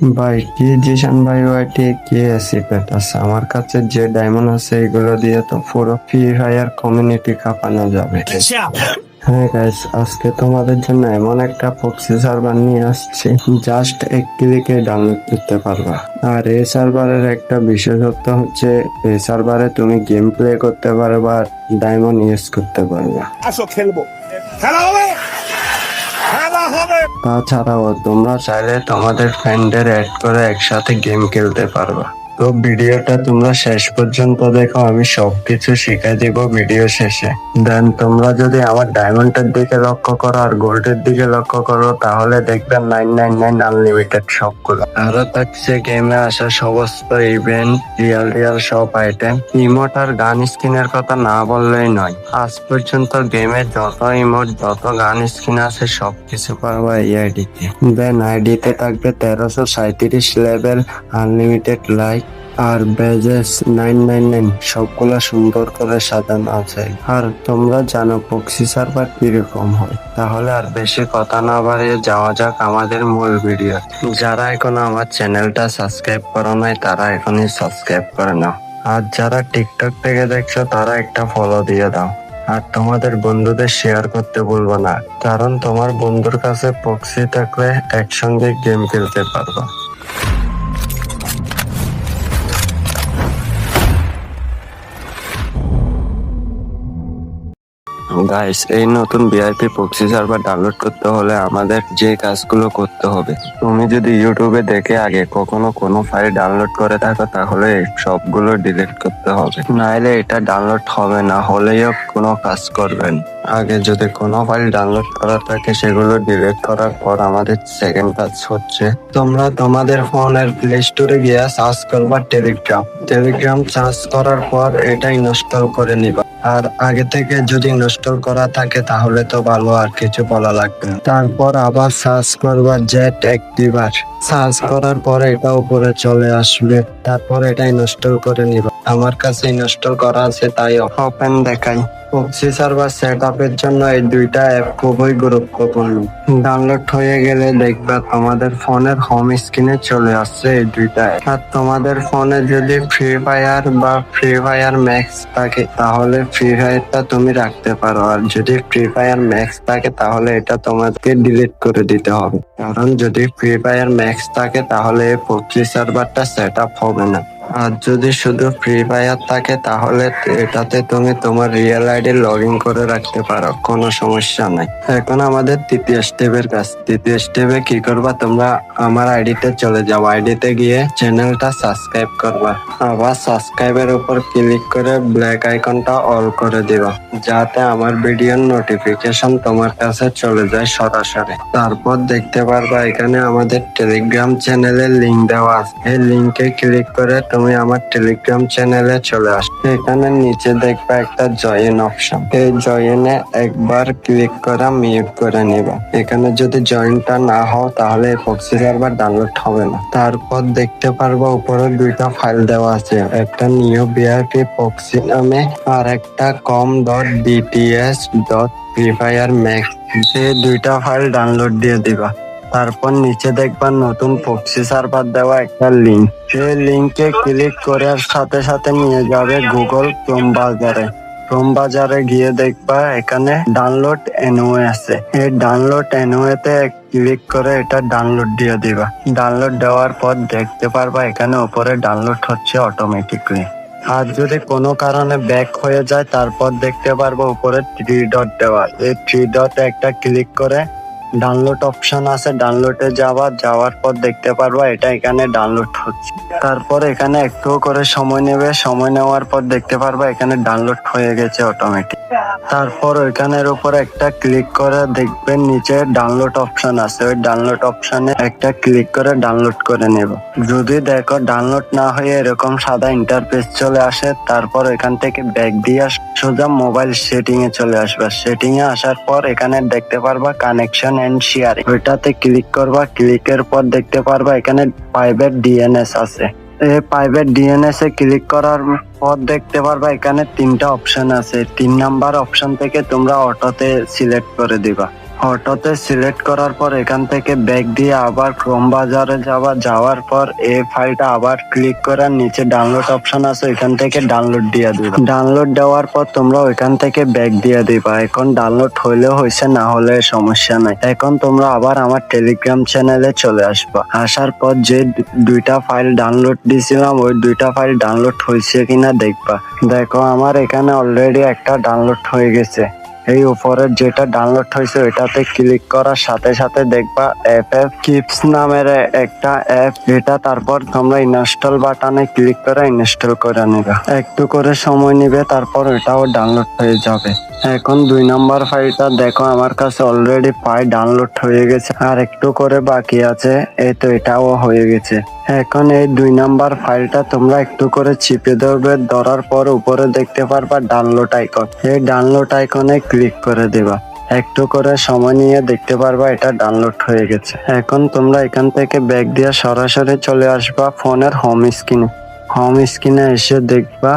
ভাই কি জিশান ভাই ওয়াইটি কে এসি পেটাস আমার কাছে যে ডায়মন্ড আছে এগুলো দিয়ে তো পুরো ফ্রি ফায়ার কমিউনিটি কাঁপানো যাবে। হ্যাঁ গাইস আজকে তোমাদের জন্য এমন একটা প্রক্সি সার্ভার নিয়ে আসছি জাস্ট এক ক্লিকে ডাউনলোড করতে পারবা। আর এই সার্ভারের একটা বিশেষত্ব হচ্ছে এই সার্ভারে তুমি গেম প্লে করতে পারবা আর ডায়মন্ড ইউজ করতে পারবা। আসো খেলব। খেলা হবে? তাছাড়াও তোমরা চাইলে তোমাদের ফ্রেন্ডদের অ্যাড করে একসাথে গেম খেলতে পারবা। তো ভিডিওটা তোমরা শেষ পর্যন্ত দেখো, আমি সবকিছু শিখাই দিব ভিডিও শেষে। দেন তোমরা যদি আমার ডায়মন্ডের দিকে লক্ষ্য করো আর গোল্ডের দিকে লক্ষ্য করো, তাহলে দেখবেন নাইন নাইন নাইন আনলিমিটেড সবগুলো আরও থাকছে গেমে আসা সমস্ত ইভেন্ট রিয়াল রিয়াল সব আইটেম ইমোট আর গান স্কিনের কথা না বললেই নয়। আজ পর্যন্ত গেমে যত ইমোট যত গান স্কিন আছে, সবকিছু পারবা এই আইডিতে দেন আইডিতে থাকবে তেরোশো সাঁত্রিশ লেভেল আনলিমিটেড লাইক আর বেজেস নাইন নাইন নাইন সবগুলা সুন্দর করে সাজানো আছে। আর তোমরা জানো পক্সি সার্ভার কীরকম হয়। তাহলে আর বেশি কথা না বাড়িয়ে যাওয়া যাক আমাদের মূল ভিডিও। যারা এখনও আমার চ্যানেলটা সাবস্ক্রাইব করো নাই, তারা এখনই সাবস্ক্রাইব করে নাও। আর যারা টিকটক থেকে দেখছ, তারা একটা ফলো দিয়ে দাও। আর তোমাদের বন্ধুদের শেয়ার করতে বলব না, কারণ তোমার বন্ধুর কাছে পক্সি থাকলে একসঙ্গে গেম খেলতে পারবা। গাইস এই নতুন ভিআইপি প্রক্সি সার্ভার ডাউনলোড করতে হলে আমাদের যে কাজগুলো করতে হবে, তুমি যদি ইউটিউবে দেখে আগে কখনো কোনো ফাইল ডাউনলোড করে থাকো, তাহলে সবগুলো ডিলিট করতে হবে। নাইলে এটা ডাউনলোড হবে না, হলেও কোনো কাজ করবেন আগে যদি কোনো ফাইল ডাউনলোড করা থাকে, সেগুলো ডিলিট করার পর আমাদের সেকেন্ড কাজ হচ্ছে, তোমরা তোমাদের ফোনের প্লে স্টোরে গিয়ে সার্চ করবা টেলিগ্রাম টেলিগ্রাম সার্চ করার পর এটা ইনস্টল করে নিবা। আর আগে থেকে যদি ইনস্টল করা থাকে তাহলে তো ভালো, আর কিছু বলা লাগবে। তারপর আবার সার্চ করবা জেট অ্যাক্টিভার। সার্চ করার পর এটা উপরে চলে আসবে। তারপর এটা ইনস্টল করে নিবা। আমার কাছে ইনস্টল করা আছে, তাই ওপেন দেখাই। প্রক্সি সার্ভার সেট আপের জন্য এই দুইটা অ্যাপ খুবই গুরুত্বপূর্ণ। ডাউনলোড হয়ে গেলে দেখবা তোমাদের ফোনের হোম স্ক্রিনে চলে আসছে এই দুইটা। আর তোমাদের ফোনে যদি ফ্রি ফায়ার বা ফ্রি ফায়ার ম্যাক্স থাকে, তাহলে ফ্রি ফায়ারটা তুমি রাখতে পারো। আর যদি ফ্রি ফায়ার ম্যাক্স থাকে, তাহলে এটা তোমাকে ডিলিট করে দিতে হবে। কারণ যদি ফ্রি ফায়ার ম্যাক্স থাকে, তাহলে এই প্রক্সি সার্ভারটা সেট আপ হবে না। আর যদি শুধু ফ্রি ফায়ার থাকে, তাহলে এটাতে তুমি তোমার রিয়েল আইডি লগ ইন করে রাখতে পারো, কোনো সমস্যা নাই। এখন আমাদের তৃতীয় স্টেপের কাজ। তৃতীয় স্টেপে কি করবা? তোমরা আমার আইডিতে চলে যাও। আইডিতে গিয়ে চ্যানেলটা সাবস্ক্রাইব করবা। আবার সাবস্ক্রাইবের উপর ক্লিক করে ব্ল্যাক আইকনটা অল করে দিবা, যাতে আমার ভিডিওর নোটিফিকেশন তোমার কাছে চলে যায় সরাসরি। তারপর দেখতে পারবা এখানে আমাদের টেলিগ্রাম চ্যানেলের লিংক দেওয়া আছে। এই লিংকে ক্লিক করে তুমি আমার টেলিগ্রাম চ্যানেলে চলে আস। এখানে নিচে দেখবা একটা জয়েন অপশন এই জয়েনে একবার ক্লিক করা মিউট করে নিবা। এখানে যদি জয়েনটা না হও তাহলে প্রক্সি সার্ভার ডাউনলোড হবে না। তারপর দেখতে পারবা উপরে দুইটা ফাইল দেওয়া আছে। একটা নিউ বিআরপি প্রক্সি নামে আর একটা com dot DTS dot free fire max এই দুইটা ফাইল ডাউনলোড দিয়ে দিবা। তারপর নিচে দেখবা নতুন প্রক্সি সার্ভার দেওয়া একটা লিঙ্ক সেই লিঙ্কে ক্লিক করার সাথে সাথে নিয়ে যাবে গুগল ক্রোম বাজারে। ক্রোম বাজারে গিয়ে দেখবা এখানে ডাউনলোড এনওয়ে আছে। এই ডাউনলোড এনওয়েতে ক্লিক করে এটা ডাউনলোড দিয়ে দিবা। ডাউনলোড দেওয়ার পর দেখতে পারবা এখানে উপরে ডাউনলোড হচ্ছে অটোমেটিকলি আর যদি কোনো কারণে ব্যাক হয়ে যায়, তারপর দেখতে পারব উপরে থ্রি ডট দেওয়া। এই থ্রি ডট একটা ক্লিক করে ডাউনলোড অপশন আছে ডাউনলোডে যাওয়া যাওয়ার পর দেখতে পারবা এটা এখানে ডাউনলোড হচ্ছে। তারপর এখানে একটু করে সময় নেবে, সময় নেওয়ার পর দেখতে পারবা এখানে ডাউনলোড হয়ে গেছে অটোমেটিক তারপর ওইখানের উপর একটা ক্লিক করে দেখবেন নিচে ডাউনলোড অপশন আছে, ওই ডাউনলোড অপশনে একটা ক্লিক করে ডাউনলোড করে নেব। যদি দেখো ডাউনলোড না হয়ে এরকম সাদা ইন্টারফেস চলে আসে, তারপর এখান থেকে ব্যাক দিয়ে সোজা মোবাইল সেটিং এ চলে আসবে। সেটিং এ আসার পর এখানে দেখতে পারবা কানেকশন এন্ড শেয়ারিং ওইটাতে ক্লিক করবা ক্লিকের পর দেখতে পারবা এখানে প্রাইভেট ডিএনএস আছে। এই প্রাইভেট ডিএনএস এ ক্লিক করার পর দেখতে পারবা এখানে তিনটা অপশন আছে। তিন নাম্বার অপশন থেকে তোমরা অটোতে সিলেক্ট করে দিবা। অটোতে সিলেক্ট করার পর এখান থেকে ব্যাগ দিয়ে আবার ক্রোম বাজারে যাওয়া, যাওয়ার পর এই ফাইলটা আবার ক্লিক করার নিচে ডাউনলোড অপশন আছে এখান থেকে ডাউনলোড দিয়ে দিবা। ডাউনলোড দেওয়ার পর তোমরা ওইখান থেকে ব্যাগ দিয়ে দিবা। এখন ডাউনলোড হইলেও হয়েছে না হলে সমস্যা নাই। এখন তোমরা আবার আমার টেলিগ্রাম চ্যানেলে চলে আসবা। আসার পর যে দুইটা ফাইল ডাউনলোড দিয়েছিলাম ওই দুইটা ফাইল ডাউনলোড হয়েছে কিনা দেখবা। দেখো, আমার এখানে অলরেডি একটা ডাউনলোড হয়ে গেছে। এই উপরের যেটা ডাউনলোড হয়েছে, ওইটাতে ক্লিক করার সাথে সাথে দেখবা এফ এফ কিপস নামের একটা অ্যাপ এটা তারপর তোমরা ইনস্টল বাটনে ক্লিক করে ইনস্টল করে নিবে। একটু করে সময় নিবে, তারপর ওইটাও ডাউনলোড হয়ে যাবে। এখন দুই নাম্বার ফাইলটা দেখো, আমার কাছে অলরেডি পাই ডাউনলোড হয়ে গেছে। আর একটু করে বাকি আছে, এই তো এটাও হয়ে গেছে। এখন এই দুই নাম্বার ফাইলটা তোমরা একটু করে চিপে ধরবে, ধরার পর উপরে দেখতে পারবা ডাউনলোড আইকন এই ডাউনলোড আইকনে ক্লিক করে দেবা। একটু করে সময় নিয়ে দেখতে পারবা এটা ডাউনলোড হয়ে গেছে। এখন তোমরা এখান থেকে ব্যাগ দিয়ে সরাসরি চলে আসবা ফোনের হোম স্ক্রিনে হোম স্ক্রিনে এসে দেখবা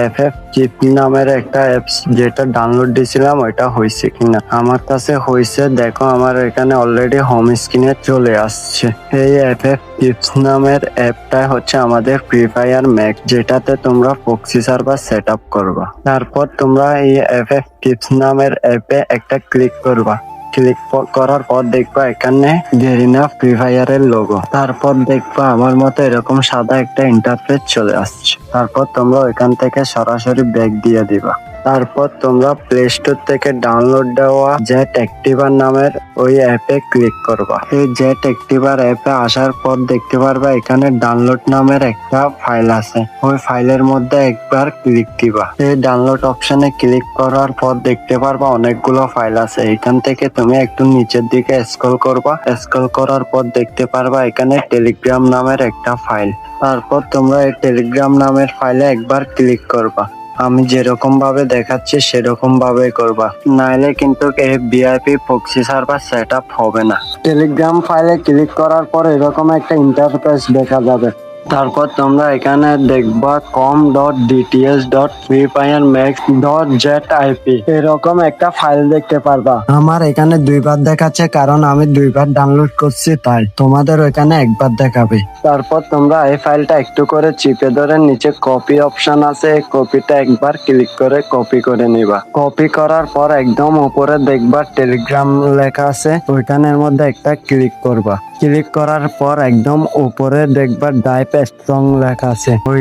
এফ এফ চিপ নামের একটা অ্যাপস যেটা ডাউনলোড দিয়েছিলাম, ওইটা হয়েছে কিনা? আমার কাছে হয়েছে, দেখো আমার এখানে অলরেডি হোম স্ক্রিনে চলে আসছে। এই এফ এফ চিপস নামের অ্যাপটা হচ্ছে আমাদের ফ্রি ফায়ার ম্যাক যেটাতে তোমরা প্রক্সি সার্ভার সেট আপ করবা। তারপর তোমরা এই এফ এফ টিপস নামের অ্যাপে একটা ক্লিক করবা। ক্লিক করার পর দেখবা এখানে গেরিনা ফ্রি ফায়ারের লোগো তারপর দেখবা আমার মতো এরকম সাদা একটা ইন্টারফেস চলে আসছে। তারপর তোমরা এখান থেকে সরাসরি ব্যাগ দিয়ে দিবা। তারপর তোমরা প্লে স্টোর থেকে ডাউনলোড দেওয়া জেট অ্যাক্টিভার নামের ওই অ্যাপে ক্লিক করবা। এই জেট অ্যাক্টিভার অ্যাপে আসার পর দেখতে পারবা এখানে ডাউনলোড নামের একটা ফাইল আছে। ওই ফাইলের মধ্যে একবার ক্লিক দিবা। এই ডাউনলোড অপশনে ক্লিক করার পর দেখতে পারবা অনেকগুলো ফাইল আছে। এখান থেকে তুমি একটু নিচের দিকে স্ক্রল করবা। স্ক্রল করার পর দেখতে পারবা এখানে টেলিগ্রাম নামের একটা ফাইল তারপর তোমরা এই টেলিগ্রাম নামের ফাইলে একবার ক্লিক করবা। আমি যেরকম ভাবে দেখাচ্ছি, সেরকম ভাবে করবা। নাইলে কিন্তু এই ভিআইপি প্রক্সি সার্ভার সেট হবে না। টেলিগ্রাম ফাইলে ক্লিক করার পর এরকম একটা ইন্টারফেস দেখা যাবে। তারপর তোমরা এখানে দেখবা com dot DTS dot free fire max dot jet IP এরকম একটা ফাইল দেখতে পারবা। আমার এখানে দুইবার দেখাচ্ছে কারণ আমি দুইবার ডাউনলোড করছি তাই তোমাদের ওইখানে একবার দেখাবে। তারপর তোমরা এই ফাইলটা একটু করে চিপে ধরে নিচে কপি অপশন আছে এই কপিটা একবার ক্লিক করে কপি করে নিবা। কপি করার পর একদম উপরে দেখবা টেলিগ্রাম লেখা আছে ওইখানের মধ্যে একটা ক্লিক করবা। ক্লিক করার পর একদম উপরে দেখবা ডাইপ স্ট্রং লেখা আছে। ওই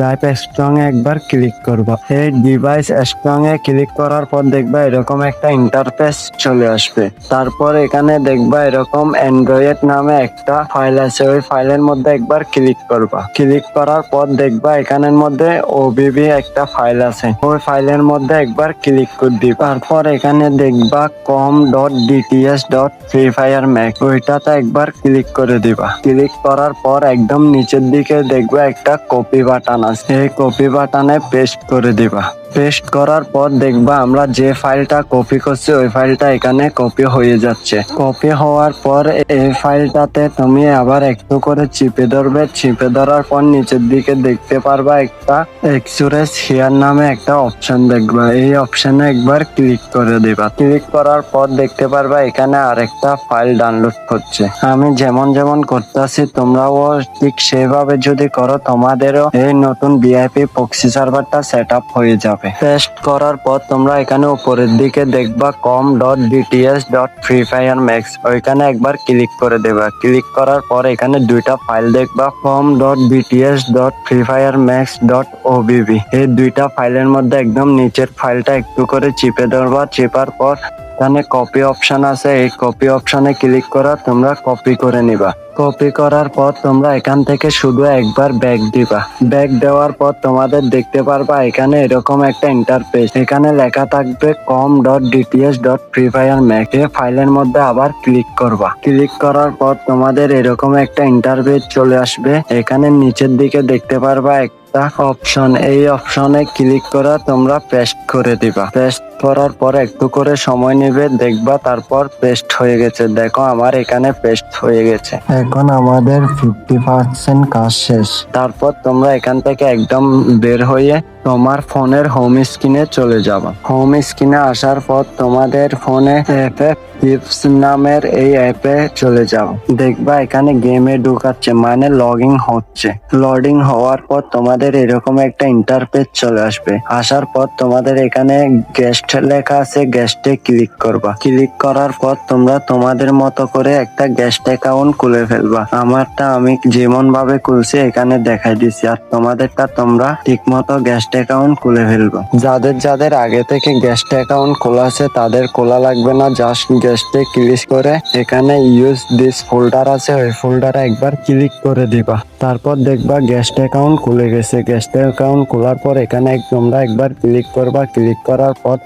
ডাইপ স্ট্রং একবার ক্লিক করবা। এই ডিভাইস স্ট্রং এ ক্লিক করার পর দেখবা এরকম একটা ইন্টারফেস চলে আসবে। তারপর এখানে দেখবা এরকম অ্যান্ড্রয়েড নামে একটা ফাইল আছে। ওই ফাইলের মধ্যে একবার ক্লিক করবা। ক্লিক করার পর দেখবা এখানের মধ্যে ওবিবি একটা ফাইল আছে। ওই ফাইলের মধ্যে একবার ক্লিক করে দিবা। তারপর এখানে দেখবা com dot DTS dot free fire max ওইটাতে একবার ক্লিক করে দিবা। ক্লিক করার পর একদম নিচের দিকে দেখবে একটা কপি বাটন আছে। এই কপি বাটনে পেস্ট করে দিবা। পেস্ট করার পর দেখবা আমরা যে ফাইলটা কপি করছি, ওই ফাইলটা এখানে কপি হয়ে যাচ্ছে। কপি হওয়ার পর এই ফাইলটাতে তুমি আবার একটু করে চিপে ধরবে। চিপে ধরার পর নিচের দিকে দেখতে পারবা একটা এক্সুরেস হেয়ার নামে একটা অপশন দেখবা। এই অপশনে একবার ক্লিক করে দিবা। ক্লিক করার পর দেখতে পারবা এখানে আরেকটা ফাইল ডাউনলোড করছে। আমি যেমন যেমন করতেছি, তোমরাও ঠিক সেভাবে যদি করো, তোমাদেরও এই নতুন ভিআইপি প্রক্সি সার্ভারটা সেট আপ হয়ে যাবে। টেস্ট করার পর তোমরা এখানে উপরের দিকে দেখবা com dot BTS dot free fire max ওইখানে একবার ক্লিক করে দেবা। ক্লিক করার পর এখানে দুইটা ফাইল দেখবা com dot BTS dot free fire max dot OBB এই দুইটা ফাইলের মধ্যে একদম নিচের ফাইলটা একটু করে চিপে ধরবা। চেপার পর এখানে কপি অপশন আছে। এই কপি অপশনে ক্লিক করা তোমরা কপি করে নিবা। কপি করার পর তোমরা এখান থেকে শুধু একবার ব্যাগ দিবা। ব্যাগ দেওয়ার পর তোমাদের দেখতে পারবা এখানে এরকম একটা ইন্টারফেস এখানে লেখা থাকবে com dot DTS dot free fire max এই ফাইলের মধ্যে আবার ক্লিক করবা। ক্লিক করার পর তোমাদের এরকম একটা ইন্টারফেস চলে আসবে। এখানে নিচের দিকে দেখতে পারবা একটা অপশন এই অপশনে ক্লিক করা তোমরা পেস্ট করে দিবা। পেস্ট করার পর একটু করে সময় নেবে দেখবা তারপর পেস্ট হয়ে গেছে। দেখো আমার এখানে পেস্ট হয়ে গেছে। এখন আমাদের ফিফটি পার্সেন্ট কাজ শেষ। তারপর তোমরা এখান থেকে একদম বের হয়ে তোমার ফোনের হোম স্ক্রিনে চলে যাবা। হোম স্ক্রিনে আসার পর তোমাদের ফোনে এফ টিপস নামের এই অ্যাপে চলে যাও। দেখবা এখানে গেমে ঢুকাচ্ছে মানে লগইন হচ্ছে। লোডিং হওয়ার পর তোমাদের এরকম একটা ইন্টারপেজ চলে আসবে। আসার পর তোমাদের এখানে গেস্ট লেখা আছে গেস্টে ক্লিক করবা। ক্লিক করার পর তোমরা তোমাদের মতো করে একটা গেস্ট অ্যাকাউন্ট খুলে ফেলবা। আমারটা আমি যেমন ভাবে খুলছি, এখানে দেখাই দিছি। আর তোমাদেরটা তোমরা ঠিক মতো গেস্ট অ্যাকাউন্ট খুলে ফেলবা। যাদের যাদের আগে থেকে গেস্ট অ্যাকাউন্ট খোলা আছে, তাদের খোলা লাগবে না জাস্ট গেস্টে ক্লিক করে এখানে ইউজ দিস ফোল্ডার আছে ওই ফোল্ডারে একবার ক্লিক করে দিবা। তারপর দেখবা গেস্ট অ্যাকাউন্ট খুলে গেছে। গেস্ট অ্যাকাউন্ট খোলার পর এখানে তোমরা একবার ক্লিক করবা। ক্লিক করার পর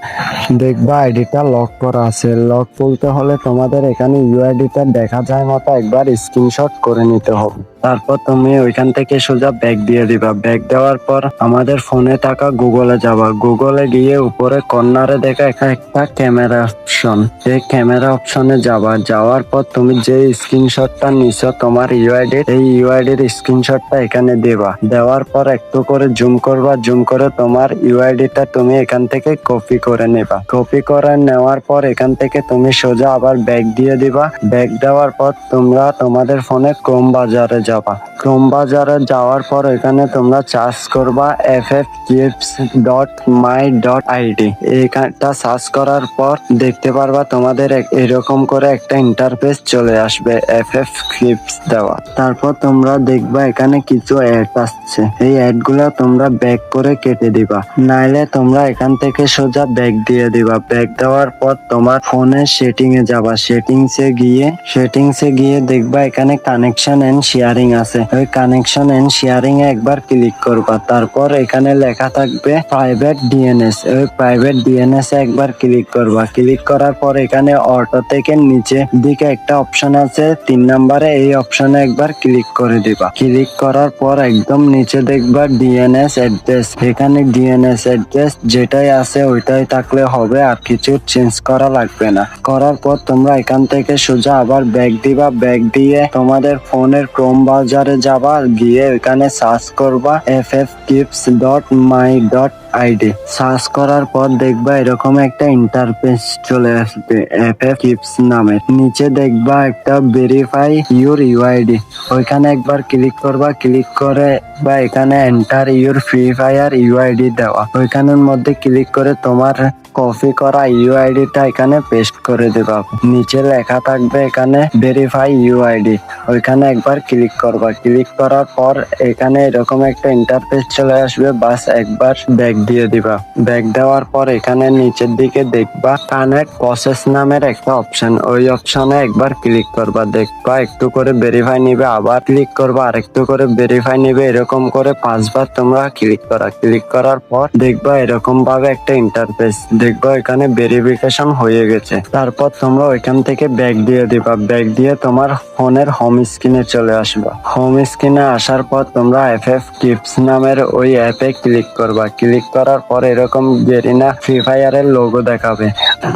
দেখবা আইডিটা লক করা আছে। লক খুলতে হলে তোমাদের এখানে ইউআইডিটা দেখা যায় মতো একবার স্ক্রিনশট করে নিতে হবে। তারপর তুমি ওইখান থেকে সোজা ব্যাগ দিয়ে দিবা। ব্যাগ দেওয়ার পর আমাদের ফোনে থাকা গুগলে যাবা। গুগলে গিয়ে উপরে কর্নারে দেখা একা একটা ক্যামেরা অপশন এই ক্যামেরা অপশনে যাবা। যাওয়ার পর তুমি যে স্ক্রিনশটটা নিছো, তোমার ইউআইডি এই ইউআইডির স্ক্রিনশটটা এখানে দেবা। দেওয়ার পর একটু করে জুম করবা, জুম করে তোমার ইউআইডিটা তুমি এখান থেকে কপি করে নেবা। কপি করে নেওয়ার পর এখান থেকে তুমি সোজা আবার ব্যাগ দিয়ে দিবা। ব্যাগ দেওয়ার পর তোমরা তোমাদের ফোনে ক্রোম বাজারে যাবা। ক্রোম বাজারে যাওয়ার পর এখানে তোমরা চার্জ করবা F F keeps dot my dot ID এইখানটা সার্চ করার পর দেখতে পারবা তোমাদের এরকম করে একটা ইন্টারফেস চলে আসবে এফ এফ ক্লিপস দেওয়া। তারপর তোমরা দেখবা এখানে কিছু অ্যাড আসছে। এই অ্যাডগুলা তোমরা ব্যাক করে কেটে দিবা। নাইলে তোমরা এখান থেকে সোজা ব্যাক দিয়ে দিবা। ব্যাক দেওয়ার পর তোমার ফোনের সেটিং এ যাবা। সেটিংস এ গিয়ে সেটিংস এ গিয়ে দেখবা এখানে কানেকশন এন্ড শেয়ারিং আছে। ওই কানেকশন এন্ড শেয়ারিং এ একবার ক্লিক করবা। তারপর এখানে লেখা থাকবে প্রাইভেট ডিএনএস ওই প্রাইভেট ডিএনএস এ একবার ক্লিক করবা। ক্লিক করার পর এখানে অটো থেকে নিচে দিকে একটা অপশন আছে। তিন নম্বরে এই অপশনে একবার ক্লিক করে দিবা। ক্লিক করার পর একদম নিচে দেখবা ডিএনএস অ্যাড্রেস এখানে ডিএনএস অ্যাড্রেস যেটাই আছে ওইটাই থাকলে হবে, আর কিছু চেঞ্জ করা লাগবে না। করার পর তোমরা এখান থেকে সোজা আবার ব্যাগ দিবা। ব্যাগ দিয়ে তোমাদের ফোনের ক্রোম বাজারে যাবা, গিয়ে এখানে সার্চ করবা F F keeps dot my dot ID. Search করার পর দেখবা এরকম একটা ইন্টারফেস চলে আসবে এফ এফ টিপস নামে। নিচে দেখবা একটা ভেরিফাই ইউর ইউআইডি ওইখানে একবার ক্লিক করবা ক্লিক করে বা এখানে enter your free fire UID দেওয়া। ওইখানের মধ্যে ক্লিক করে তোমার কপি করা ইউআইডিটা এখানে পেস্ট করে দেবা। নিচে লেখা থাকবে এখানে ভেরিফাই ইউআইডি ওইখানে একবার ক্লিক করবা। ক্লিক করার পর এখানে এরকম একটা ইন্টারফেস চলে আসবে। বাস একবার ব্যাক দিয়ে দিবা। ব্যাগ দেওয়ার পর এখানে নিচের দিকে দেখবা কানেক্ট প্রসেস নামের একটা অপশন ওই অপশনে একবার ক্লিক করবা। দেখবা একটু করে ভেরিফাই নিবে, আবার ক্লিক করবা। আর একটু করে ভেরিফাই নিবে, এরকম করে পাঁচবার তোমরা ক্লিক করা। ক্লিক করার পর দেখবা এরকম ভাবে একটা ইন্টারফেস দেখবা এখানে ভেরিফিকেশন হয়ে গেছে। তারপর তোমরা ওইখান থেকে ব্যাগ দিয়ে দিবা। ব্যাগ দিয়ে তোমার ফোনের হোম স্ক্রিনে চলে আসবা। হোম স্ক্রিনে আসার পর তোমরা এফ এফ টিপস নামের ওই অ্যাপে ক্লিক করবা। ক্লিক করার পর এরকম গেরিনা ফ্রি ফায়ারের লোগো দেখাবে।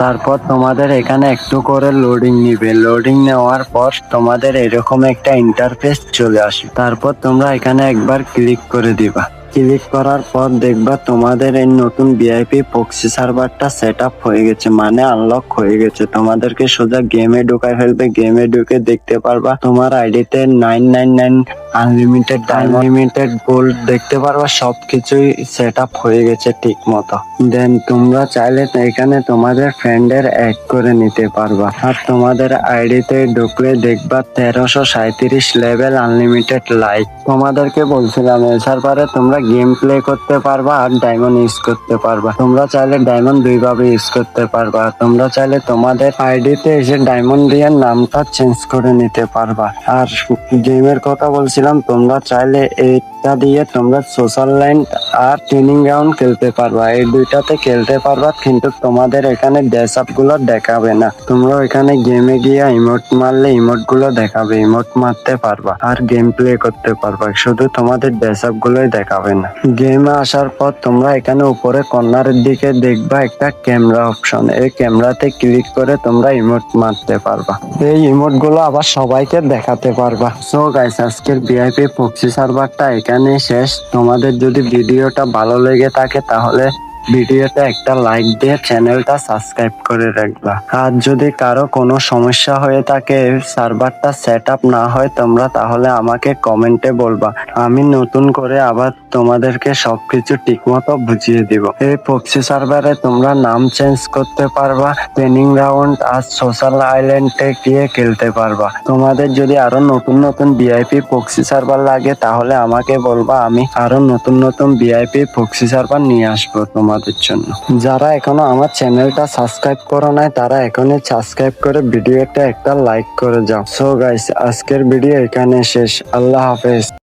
তারপর তোমাদের এখানে একটু করে লোডিং নিবে। লোডিং নেওয়ার পর তোমাদের এরকম একটা ইন্টারফেস চলে আসবে। তারপর তোমরা এখানে একবার ক্লিক করে দিবা। ক্লিক করার পর দেখবা তোমাদের এই নতুন ভিআইপি প্রক্সি সার্ভারটা সেট আপ হয়ে গেছে মানে আনলক হয়ে গেছে। তোমাদেরকে সোজা গেমে ঢুকাই ফেলবে। গেমে ঢুকে দেখতে পারবা তোমার আইডিতে nine nine nine unlimited unlimited gold দেখতে পারবা, সবকিছুই সেট আপ হয়ে গেছে ঠিক মতো দেন তোমরা চাইলে এখানে তোমাদের ফ্রেন্ডের অ্যাড করে নিতে পারবা। আর তোমাদের আইডিতে ঢুকলে দেখবা তেরোশো সাঁত্রিশ লেভেল আনলিমিটেড লাইক তোমাদেরকে বলছিলাম, এই সার্ভারে তোমরা গেম প্লে করতে পারবা আর ডায়মন্ড ইউজ করতে পারবা। তোমরা চাইলে ডায়মন্ড দুইভাবে ইউজ করতে পারবা। তোমরা চাইলে তোমাদের আইডিতে এসে ডায়মন্ড দিয়ে নামটা চেঞ্জ করে নিতে পারবা। আর গেমের কথা বলছিলাম, তোমরা চাইলে এটা দিয়ে তোমরা সোশ্যাল লাইন আর ট্রেনিং গ্রাউন্ড খেলতে পারবা। এই দুইটাতে খেলতে পারবা, কিন্তু তোমাদের এখানে ড্রেস আপগুলো দেখাবে না। তোমরা এখানে গেমে গিয়ে ইমোট মারলে ইমোটগুলো দেখাবে ইমোট মারতে পারবা আর গেম প্লে করতে পারবা। শুধু তোমাদের ড্রেস আপ গুলোই দেখাবে না গেমে আসার পর তোমরা এখানে উপরে কর্নারের দিকে দেখবা একটা ক্যামেরা অপশন। এই ক্যামেরাতে ক্লিক করে তোমরা ইমোট মারতে পারবা। এই ইমোটগুলো আবার সবাইকে দেখাতে পারবা। সো গাইস আজকের ভিআইপি প্রক্সি সার্ভারটা এখানে শেষ। তোমাদের যদি ভিডিওটা ভালো লেগে থাকে তাহলে ভিডিওতে একটা লাইক দিয়ে চ্যানেলটা সাবস্ক্রাইব করে রাখবা। আর যদি কারও কোনো সমস্যা হয়ে থাকে সার্ভারটা সেট আপ না হয় তোমরা তাহলে আমাকে কমেন্টে বলবা। আমি নতুন করে আবার তোমাদেরকে সবকিছু ঠিকমতো বুঝিয়ে দিব। এই পক্সি সার্ভারে তোমরা নাম চেঞ্জ করতে পারবা ট্রেনিং রাউন্ড আর সোশ্যাল আইল্যান্ডে গিয়ে খেলতে পারবা। তোমাদের যদি আরও নতুন নতুন ভিআইপি পক্সি সার্ভার লাগে, তাহলে আমাকে বলবা, আমি আরও নতুন নতুন ভিআইপি পক্সি সার্ভার নিয়ে আসব তোমাদের জন্য। যারা এখনও আমার চ্যানেলটা সাবস্ক্রাইব করো নাই, তারা এখনই সাবস্ক্রাইব করে ভিডিওটা একটা লাইক করে যাও। সো গাইস আজকের ভিডিও এখানে শেষ। আল্লাহ হাফেজ।